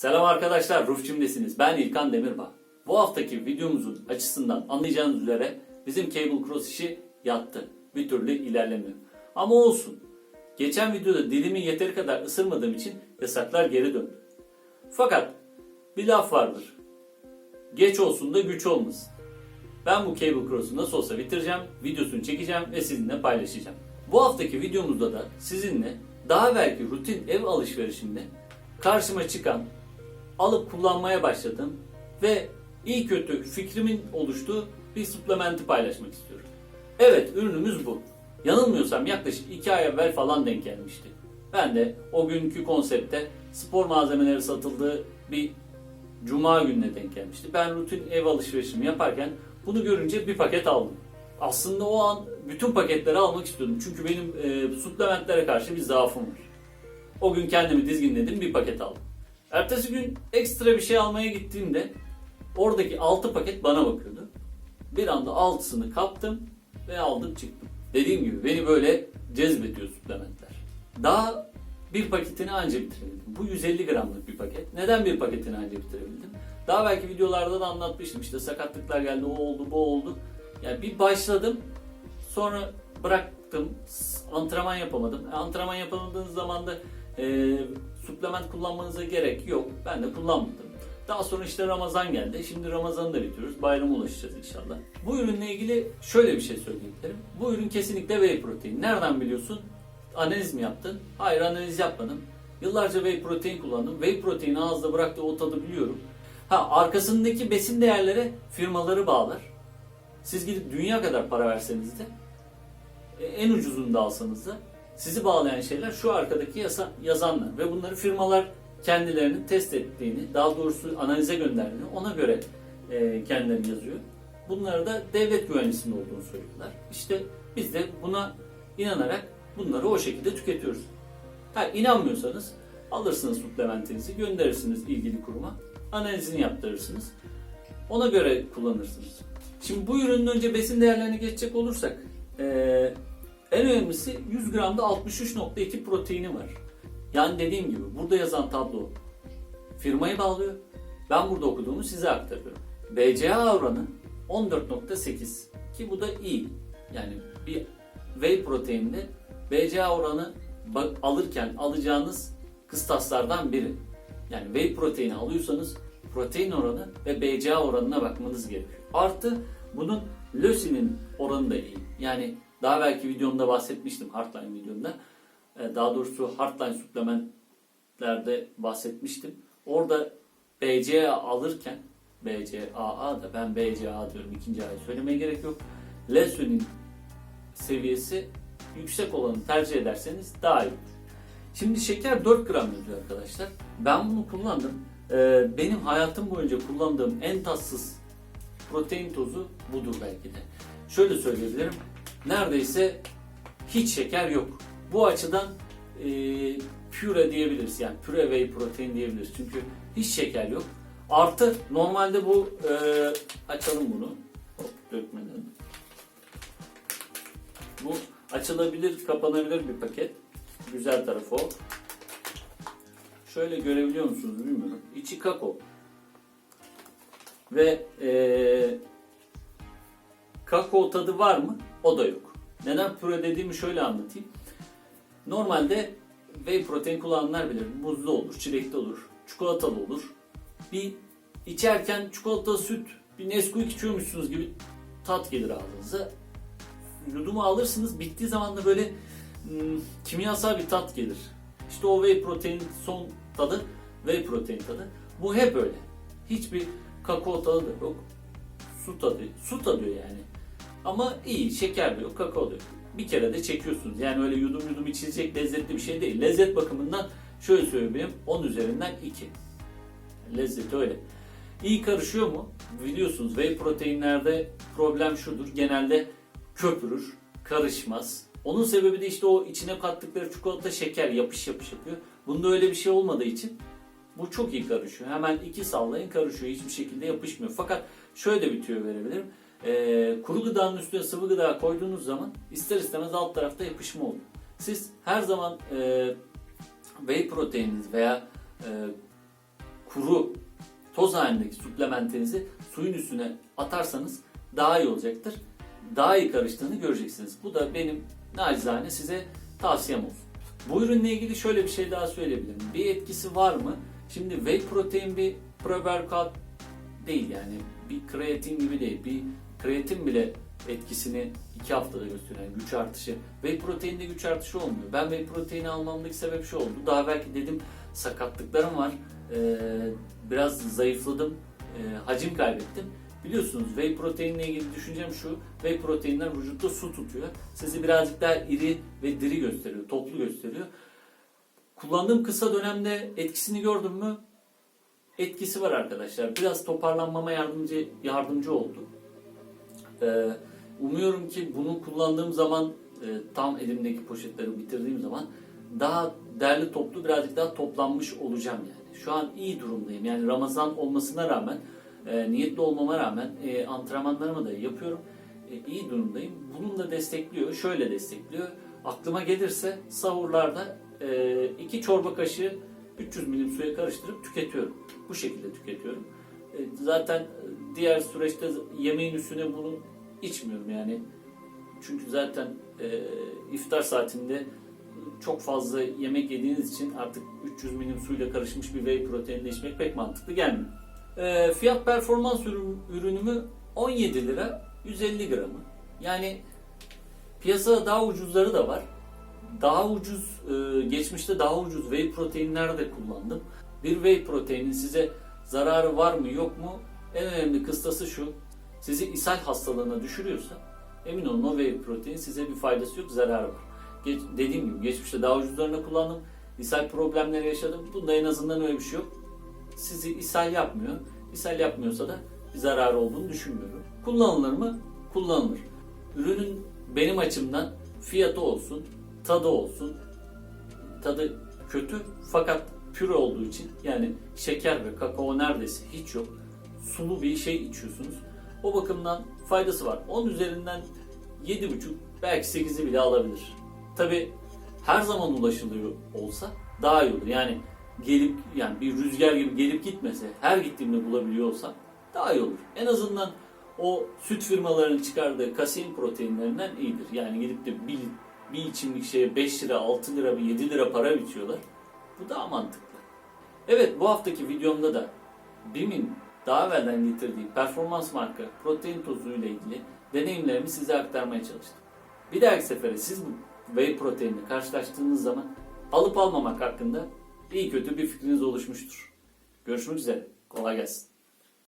Selam arkadaşlar, Rufçim'desiniz. Ben İlkan Demirbağ. Bu haftaki videomuzun açısından anlayacağınız üzere bizim Cable Cross işi yattı. Bir türlü ilerlemiyor. Ama olsun. Geçen videoda dilimi yeteri kadar ısırmadığım için yasaklar geri döndü. Fakat bir laf vardır. Geç olsun da güç olmasın. Ben bu Cable Cross'u nasıl olsa bitireceğim, videosunu çekeceğim ve sizinle paylaşacağım. Bu haftaki videomuzda da sizinle daha belki rutin ev alışverişimde karşıma çıkan, alıp kullanmaya başladığım ve iyi kötü fikrimin oluştuğu bir suplementi paylaşmak istiyorum. Evet ürünümüz bu. Yanılmıyorsam yaklaşık 2 ay evvel falan denk gelmişti. Ben de o günkü konsepte spor malzemeleri satıldığı bir cuma gününe denk gelmişti. Ben rutin ev alışverişimi yaparken bunu görünce bir paket aldım. Aslında o an bütün paketleri almak istiyordum. Çünkü benim e, suplementlere karşı bir zaafım var. O gün kendimi dizginledim bir paket aldım. Ertesi gün ekstra bir şey almaya gittiğimde oradaki 6 paket bana bakıyordu. Bir anda altısını kaptım ve aldım çıktım. Dediğim gibi beni böyle cezbediyor suplementler. Daha bir paketini anca bitirebildim. Bu 150 gramlık bir paket. Neden bir paketini anca bitirebildim? Daha belki videolarda da anlatmıştım. İşte sakatlıklar geldi, o oldu, bu oldu. Yani bir başladım, sonra bıraktım, antrenman yapamadım. E, Antrenman yapamadığınız zaman da e, suplement kullanmanıza gerek yok. Ben de kullanmadım. Daha sonra işte Ramazan geldi. Şimdi Ramazan'ı da bitiriyoruz. Bayrama ulaşacağız inşallah. Bu ürünle ilgili şöyle bir şey söyleyebilirim. Bu ürün kesinlikle whey protein. Nereden biliyorsun? Analiz mi yaptın? Hayır analiz yapmadım. Yıllarca whey protein kullandım. Whey protein ağızda bıraktığı o tadı biliyorum. Ha arkasındaki besin değerlere firmaları bağlar. Siz gidip dünya kadar para verseniz de e, en ucuzunu da alsanız da sizi bağlayan şeyler şu arkadaki yasa, yazanlar ve bunları firmalar kendilerinin test ettiğini, daha doğrusu analize gönderdiğini ona göre e, kendileri yazıyor. Bunları da devlet güvencesinde olduğunu söylüyorlar. İşte biz de buna inanarak bunları o şekilde tüketiyoruz. Ha inanmıyorsanız alırsınız suplementinizi, gönderirsiniz ilgili kuruma, analizini yaptırırsınız. Ona göre kullanırsınız. Şimdi bu ürünün önce besin değerlerine geçecek olursak, eee en önemlisi 100 gramda 63.2 proteini var. Yani dediğim gibi burada yazan tablo firmayı bağlıyor. Ben burada okuduğumu size aktarıyorum. BCA oranı 14.8 ki bu da iyi. Yani bir whey proteinde BCA oranı alırken alacağınız kıstaslardan biri. Yani whey proteini alıyorsanız protein oranı ve BCA oranına bakmanız gerekiyor. Artı bunun lösinin oranı da iyi. Yani daha belki videomda bahsetmiştim Heartline videomda. Ee, Daha doğrusu Heartline suplementlerde bahsetmiştim. Orada BCA alırken BCAA da ben BCA diyorum ikinci ayı söylemeye gerek yok. Lösinin seviyesi yüksek olanı tercih ederseniz daha iyi. Şimdi şeker 4 gram yazıyor arkadaşlar. Ben bunu kullandım. Ee, benim hayatım boyunca kullandığım en tatsız protein tozu budur belki de. Şöyle söyleyebilirim. Neredeyse hiç şeker yok. Bu açıdan e, püre diyebiliriz. Yani püre whey protein diyebiliriz. Çünkü hiç şeker yok. Artı normalde bu e, açalım bunu. Hop, dökmeden. Bu açılabilir, kapanabilir bir paket. Güzel tarafı o. Şöyle görebiliyor musunuz bilmiyorum. İçi kakao. Ve eee kakao tadı var mı? O da yok. Neden püre dediğimi şöyle anlatayım. Normalde whey protein kullananlar bilir. Muzlu olur, çilekli olur, çikolatalı olur. Bir içerken çikolata, süt, bir Nesquik içiyormuşsunuz gibi tat gelir ağzınıza. Yudumu alırsınız, bittiği zaman da böyle hmm, kimyasal bir tat gelir. İşte o whey protein son tadı, whey protein tadı. Bu hep öyle. Hiçbir kakao tadı da yok. Su tadı, su tadıyor yani. Ama iyi, şeker de yok, kakao da yok. Bir kere de çekiyorsunuz. Yani öyle yudum yudum içilecek lezzetli bir şey değil. Lezzet bakımından şöyle söyleyeyim, 10 üzerinden 2. Lezzeti öyle. İyi karışıyor mu? Biliyorsunuz whey proteinlerde problem şudur. Genelde köpürür, karışmaz. Onun sebebi de işte o içine kattıkları çikolata şeker yapış yapış yapıyor. Bunda öyle bir şey olmadığı için bu çok iyi karışıyor. Hemen iki sallayın karışıyor. Hiçbir şekilde yapışmıyor. Fakat şöyle de bir tüyo verebilirim. Ee, kuru gıdanın üstüne sıvı gıda koyduğunuz zaman ister istemez alt tarafta yapışma oluyor. Siz her zaman e, whey proteininiz veya e, kuru toz halindeki suplementinizi suyun üstüne atarsanız daha iyi olacaktır. Daha iyi karıştığını göreceksiniz. Bu da benim nacizane size tavsiyem olsun. Bu ürünle ilgili şöyle bir şey daha söyleyebilirim. Bir etkisi var mı? Şimdi whey protein bir pre-workout değil yani. Bir kreatin gibi değil. Bir kreatin bile etkisini 2 haftada gösteriyor. Yani güç artışı. Whey proteinde güç artışı olmuyor. Ben whey proteini almamdaki sebep şu oldu. Daha belki dedim sakatlıklarım var. Ee, biraz zayıfladım. Ee, hacim kaybettim. Biliyorsunuz whey proteinle ilgili düşüncem şu. Whey proteinler vücutta su tutuyor. Sizi birazcık daha iri ve diri gösteriyor. Toplu gösteriyor. Kullandığım kısa dönemde etkisini gördüm mü? Etkisi var arkadaşlar. Biraz toparlanmama yardımcı yardımcı oldu. Ee, umuyorum ki bunu kullandığım zaman e, tam elimdeki poşetleri bitirdiğim zaman daha derli toplu birazcık daha toplanmış olacağım yani. Şu an iyi durumdayım. Yani Ramazan olmasına rağmen e, niyetli olmama rağmen e, antrenmanlarımı da yapıyorum. E, iyi durumdayım. Bunun da destekliyor. Şöyle destekliyor. Aklıma gelirse sahurlarda iki çorba kaşığı 300 milim suya karıştırıp tüketiyorum. Bu şekilde tüketiyorum. Zaten diğer süreçte yemeğin üstüne bunu içmiyorum yani. Çünkü zaten e, iftar saatinde çok fazla yemek yediğiniz için artık 300 milim suyla karışmış bir whey proteinle içmek pek mantıklı gelmiyor. E, fiyat performans ürün, ürünümü 17 lira 150 gramı. Yani piyasada daha ucuzları da var. Daha ucuz, e, geçmişte daha ucuz whey proteinler de kullandım. Bir whey proteinin size zararı var mı yok mu? En önemli kıstası şu. Sizi ishal hastalığına düşürüyorsa emin olun o whey protein size bir faydası yok, zararı var. Geç, dediğim gibi geçmişte daha ucuzlarını kullandım. İshal problemleri yaşadım. Bunda en azından öyle bir şey yok. Sizi ishal yapmıyor. İshal yapmıyorsa da bir zararı olduğunu düşünmüyorum. Kullanılır mı? Kullanılır. Ürünün benim açımdan fiyatı olsun, tadı olsun. Tadı kötü fakat püre olduğu için yani şeker ve kakao neredeyse hiç yok. Sulu bir şey içiyorsunuz. O bakımdan faydası var. 10 üzerinden 7,5 belki 8'i bile alabilir. Tabi her zaman ulaşılıyor olsa daha iyi olur. Yani gelip yani bir rüzgar gibi gelip gitmese her gittiğimde bulabiliyor olsam daha iyi olur. En azından o süt firmalarının çıkardığı kasein proteinlerinden iyidir. Yani gidip de bir, bir içimlik şeye 5 lira, 6 lira, 7 lira para bitiyorlar. Bu daha mantıklı. Evet bu haftaki videomda da BİM'in daha evvelden getirdiği performans marka protein tozu ile ilgili deneyimlerimi size aktarmaya çalıştım. Bir dahaki sefere siz bu whey proteinle karşılaştığınız zaman alıp almamak hakkında iyi kötü bir fikriniz oluşmuştur. Görüşmek üzere. Kolay gelsin.